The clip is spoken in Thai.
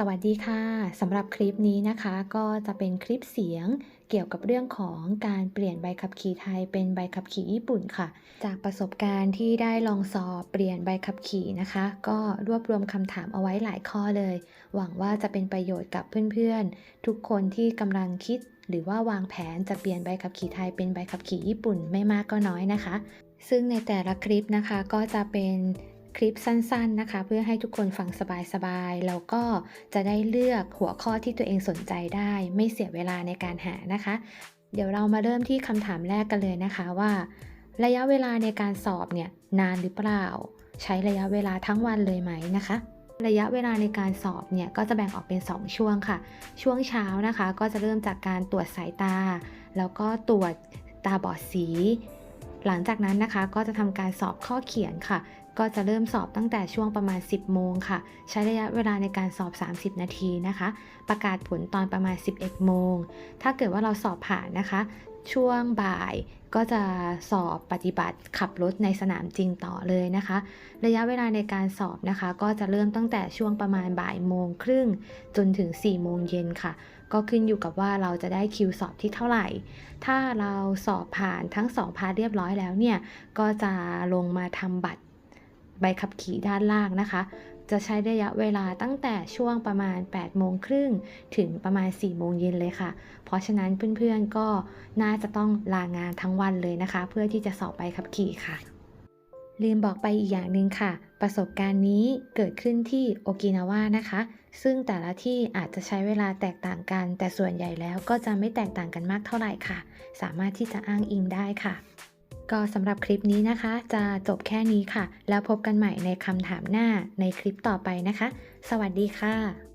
สวัสดีค่ะสำหรับคลิปนี้นะคะ ก็จะเป็นคลิปเสียงเกี่ยวกับเรื่องของการเปลี่ยนใบขับขี่ไทยเป็นใบขับขี่ญี่ปุ่นค่ะ จากประสบการณ์ที่ได้ลองสอบเปลี่ยนใบขับขี่นะคะ ก็รวบรวมคำถามเอาไว้หลายข้อเลย หวังว่าจะเป็นประโยชน์กับเพื่อนๆ ทุกคนที่กำลังคิด หรือว่าวางแผนจะเปลี่ยนใบขับขี่ไทยเป็นใบขับขี่ญี่ปุ่นไม่มากก็น้อยนะคะ ซึ่งในแต่ละคลิปนะคะก็จะเป็น คลิปสั้นๆนะคะ เพื่อให้ทุกคนฟังสบายๆแล้วก็จะได้เลือกหัวข้อที่ตัวเองสนใจได้ ไม่เสียเวลาในการหานะคะ เดี๋ยวเรามาเริ่มที่คำถามแรกกันเลยนะคะว่า ระยะเวลาในการสอบเนี่ยนานหรือเปล่า ใช้ระยะเวลาทั้งวันเลยไหมนะคะระยะเวลาในการสอบเนี่ยก็จะแบ่งออกเป็น 2 ช่วงค่ะ ช่วงเช้านะคะ ก็จะเริ่มจากการตรวจสายตา แล้วก็ตรวจตาบอดสี หลังจากนั้นนะคะก็จะทำการสอบข้อเขียนค่ะ ก็จะเริ่มสอบตั้งแต่ช่วงประมาณ 10 โมงค่ะ ใช้ระยะเวลาในการสอบ 30 นาทีนะคะ ประกาศผลตอนประมาณ 11 โมง ถ้าเกิดว่าเราสอบผ่านนะคะ ช่วงบ่ายก็จะสอบปฏิบัติขับรถในสนามจริงต่อเลยนะคะ ระยะเวลาในการสอบนะคะ ก็จะเริ่มตั้งแต่ช่วงประมาณบ่ายโมงครึ่งจนถึง 4 โมงเย็นค่ะ ก็ขึ้นอยู่กับว่าเราจะได้คิวสอบที่เท่าไหร่ ถ้าเราสอบผ่านทั้งสองพาร์ทเรียบร้อยแล้วเนี่ย ก็จะลงมาทำบัตร ใบขับขี่ด้านล่างนะคะ จะใช้ระยะเวลาตั้งแต่ช่วงประมาณ 8 โมงครึ่งถึงประมาณ 4 โมงเย็นเลยค่ะ เพราะฉะนั้นเพื่อนๆก็น่าจะต้องลางานทั้งวันเลยนะคะ เพื่อที่จะสอบใบขับขี่ค่ะ ลืมบอกไปอีกอย่างหนึ่งค่ะ ประสบการณ์นี้เกิดขึ้นที่โอกินาวานะคะ ซึ่งแต่ละที่อาจจะใช้เวลาแตกต่างกัน แต่ส่วนใหญ่แล้วก็จะไม่แตกต่างกันมากเท่าไหร่ค่ะ สามารถที่จะอ้างอิงได้ค่ะ ก็สำหรับคลิปนี้นะคะ จะจบแค่นี้ค่ะ แล้วพบกันใหม่ในคำถามหน้าในคลิปต่อไปนะคะ สวัสดีค่ะ